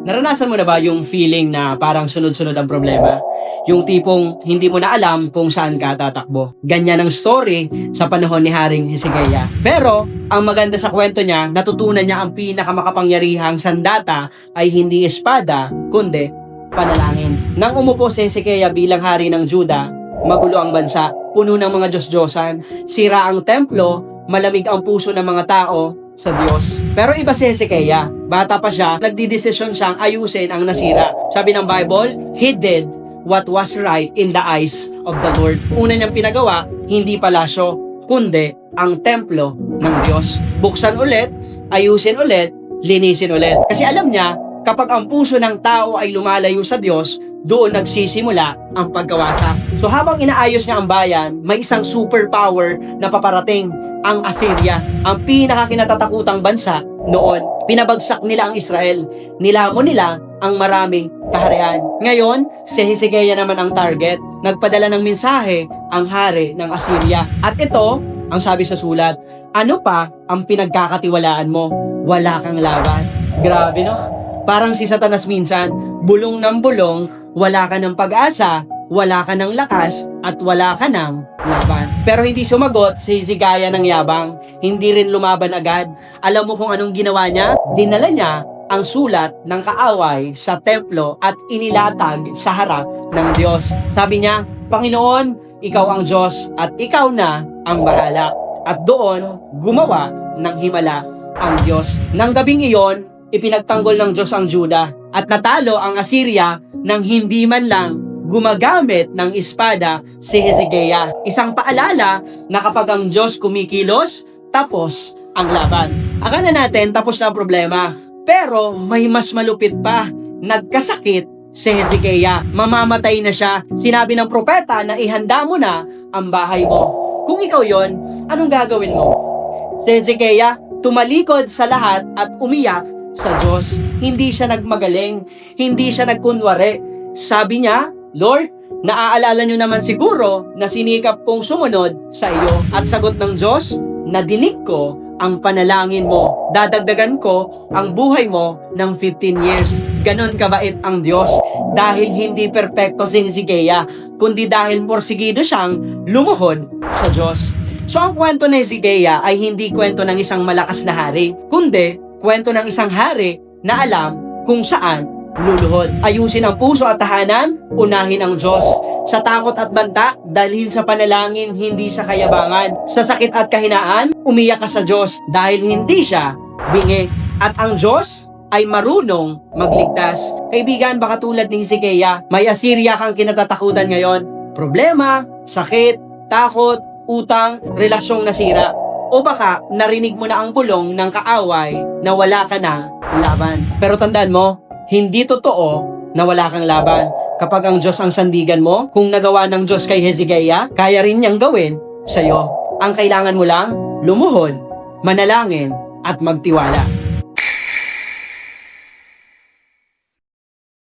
Naranasan mo na ba yung feeling na parang sunod-sunod ang problema? Yung tipong hindi mo na alam kung saan ka tatakbo. Ganyan ang story sa panahon ni Haring Hezekiah. Pero, ang maganda sa kwento niya, natutunan niya ang pinakamakapangyarihang sandata ay hindi espada, kundi panalangin. Nang umupo si Hezekiah bilang hari ng Juda, magulo ang bansa, puno ng mga Diyos-Diyosan, sira ang templo, malamig ang puso ng mga tao sa Diyos. Pero iba si Hezekiah. Bata pa siya, nagdidesisyon siyang ayusin ang nasira. Sabi ng Bible, He did what was right in the eyes of the Lord. Una niyang pinagawa, hindi palasyo, kundi ang templo ng Diyos. Buksan ulit, ayusin ulit, linisin ulit. Kasi alam niya, kapag ang puso ng tao ay lumalayo sa Diyos, doon nagsisimula ang pagkawasak. So habang inaayos niya ang bayan, may isang superpower na paparating ang Assyria, ang pinakakinatatakutang bansa noon. Pinabagsak nila ang Israel. Nilamon nila ang maraming kaharian. Ngayon, si Hezekiah naman ang target. Nagpadala ng mensahe ang hari ng Assyria. At ito, ang sabi sa sulat, ano pa ang pinagkakatiwalaan mo? Wala kang laban. Grabe no? Parang si Satanas minsan, bulong ng bulong, wala ka ng pag-asa, wala ka ng lakas, at wala ka ng laban. Pero hindi sumagot si Zigaya ng yabang, hindi rin lumaban agad. Alam mo kung anong ginawa niya? Dinala niya ang sulat ng kaaway sa templo at inilatag sa harap ng Diyos. Sabi niya, Panginoon, ikaw ang Diyos at ikaw na ang bahala. At doon, gumawa ng himala ang Diyos. Nang gabing iyon, ipinagtanggol ng Diyos ang Juda at natalo ang Assyria nang hindi man lang gumagamit ng espada si Hezekiah. Isang paalala na kapag ang Diyos kumikilos, tapos ang laban. Akala natin tapos na ang problema, pero may mas malupit pa. Nagkasakit si Hezekiah. Mamamatay na siya. Sinabi ng propeta na ihanda mo na ang bahay mo. Kung ikaw yon, anong gagawin mo? Si Hezekiah tumalikod sa lahat at umiyak sa Diyos. Hindi siya nagmagaling, hindi siya nagkunwari. Sabi niya, Lord, naaalala niyo naman siguro na sinikap kong sumunod sa iyo. At sagot ng Diyos, nadinig ko ang panalangin mo. Dadagdagan ko ang buhay mo ng 15 years. Ganon kabait ang Diyos dahil hindi perpekto si Hezekiah, kundi dahil porsigido siyang lumuhod sa Diyos. So ang kwento ni Hezekiah ay hindi kwento ng isang malakas na hari, kundi kwento ng isang hari na alam kung saan luluhod. Ayusin ang puso at tahanan, unahin ang Diyos. Sa takot at banta, dalhin sa panalangin, hindi sa kayabangan. Sa sakit at kahinaan, umiyak ka sa Diyos dahil hindi siya bingi. At ang Diyos ay marunong magligtas. Kaibigan, baka tulad ni Hezekiah, may Assyria kang kinatatakutan ngayon. Problema, sakit, takot, utang, relasyong nasira. O baka narinig mo na ang bulong ng kaaway na wala ka ng laban. Pero tandaan mo, hindi totoo na wala kang laban. Kapag ang Diyos ang sandigan mo, kung nagawa ng Diyos kay Hezekiah, kaya rin niyang gawin sa'yo. Ang kailangan mo lang, lumuhod, manalangin, at magtiwala.